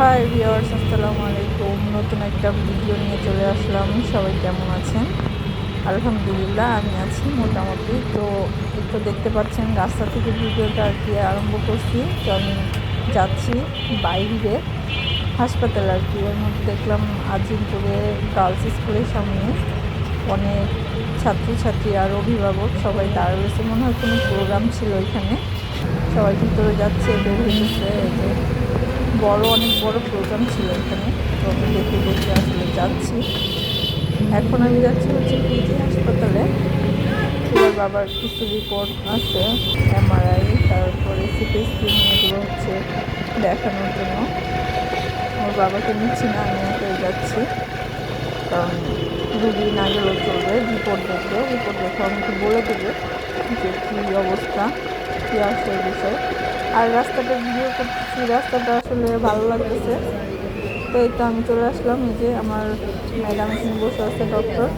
High viewers আসসালামু আলাইকুম। নতুন একটা ভিডিও নিয়ে চলে আসলাম। সবাই কেমন আছেন? আলহামদুলিল্লাহ, আমি আছি মোটামুটি। তো একটু দেখতে পাচ্ছেন, রাস্তা থেকে ভিডিওটা আর কি আরম্ভ করছি। তো আমি যাচ্ছি বাইরে হাসপাতাল আর কি। এর মধ্যে দেখলাম আজিমপুরে গার্লস স্কুলের সামনে অনেক ছাত্রছাত্রী আর অভিভাবক সবাই দাঁড়া রয়েছে। মনে হয় কোনো প্রোগ্রাম ছিল এখানে। সবাই ভিতরে যাচ্ছে, বের হয়েছে বড়, অনেক বড় প্রোগ্রাম ছিল এখানে। তো আমি দেখে দেখে আসলে যাচ্ছি। এখন আমি যাচ্ছি হচ্ছে পিজি হাসপাতালে। তোমার বাবার কিছু রিপোর্ট আছে এমআরআই তারপরে সিটি স্ক্যান এগুলো হচ্ছে দেখানোর জন্য। আমার বাবাকে নিচ্ছি না, আমি একাই যাচ্ছি। কারণ রুগী না গেলেও চলবে রিপোর্ট দেখবে। রিপোর্ট দেখে আমাকে বলে দেবে যে কী অবস্থা, কী এই বিষয়। আর রাস্তাটা ভিডিও করতেছি। রাস্তাটা আসলে ভালো লাগতেছে। তো এই তো আমি চলে আসলাম। এই যে আমার ম্যাডাম এখানে বসে আছে ডক্টর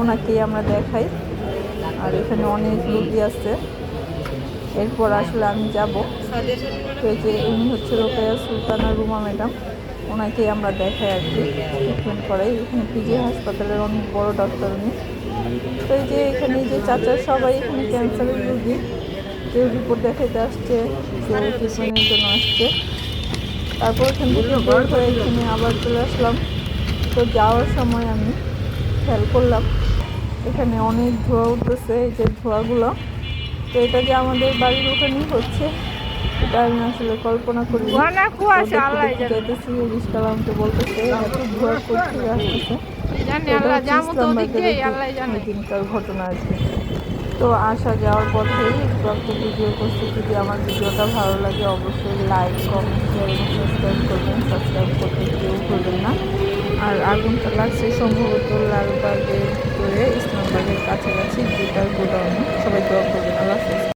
ওনাকেই আমরা দেখাই। আর এখানে অনেক রুগী আছে। এরপর আসলে আমি যাব। তো এই যে উনি হচ্ছে রোকেয়া সুলতানা রুমা ম্যাডাম। ওনাকেই আমরা দেখাই আর কি ট্রিটমেন্ট করাই। এখানে পিজি হাসপাতালের অনেক বড় ডক্টর উনি। তো এই যে এখানে যে চাচার সবাই এখানে ক্যান্সারের রুগী। কেউ রিপোর্ট দেখাইতে আসছে, কেউ ট্রিটমেন্টের জন্য আসছে। তারপর ওখান থেকে বের হয়ে এখানে আবার চলে আসলাম। তো যাওয়ার সময় আমি খেয়াল করলাম, এখানে অনেক ধোঁয়া উঠতেছে, এই যে ধোঁয়াগুলো। তো এটা যে আমাদের বাড়ির ওখানেই হচ্ছে। এটা আমি আসলে কল্পনা করি ধোঁয়া কুয়াশা, আল্লাহ জানে। যেতেছি রিস্কাল আমাকে বলতেছে এত ধোঁয়া করতে আসতেছে। জানি আল্লাহ যাব তো ইসলাম যে আল্লাহ জানে। দিনকার ঘটনা কি তো আসা যাওয়ার পথেই একটু ভিডিও করছি যদি আমার ভিডিওটা ভালো লাগে অবশ্যই লাইক কমেন্ট শেয়ার এবং সাবস্ক্রাইব করবেন। সাবস্ক্রাইব করতে কেউ ভুলবেন না। আর আগুনটা লাগছে সম্ভবত লালবাগের ভিতরে ইসলামবাগের কাছাকাছি যেটার গোডাউনে। করবেন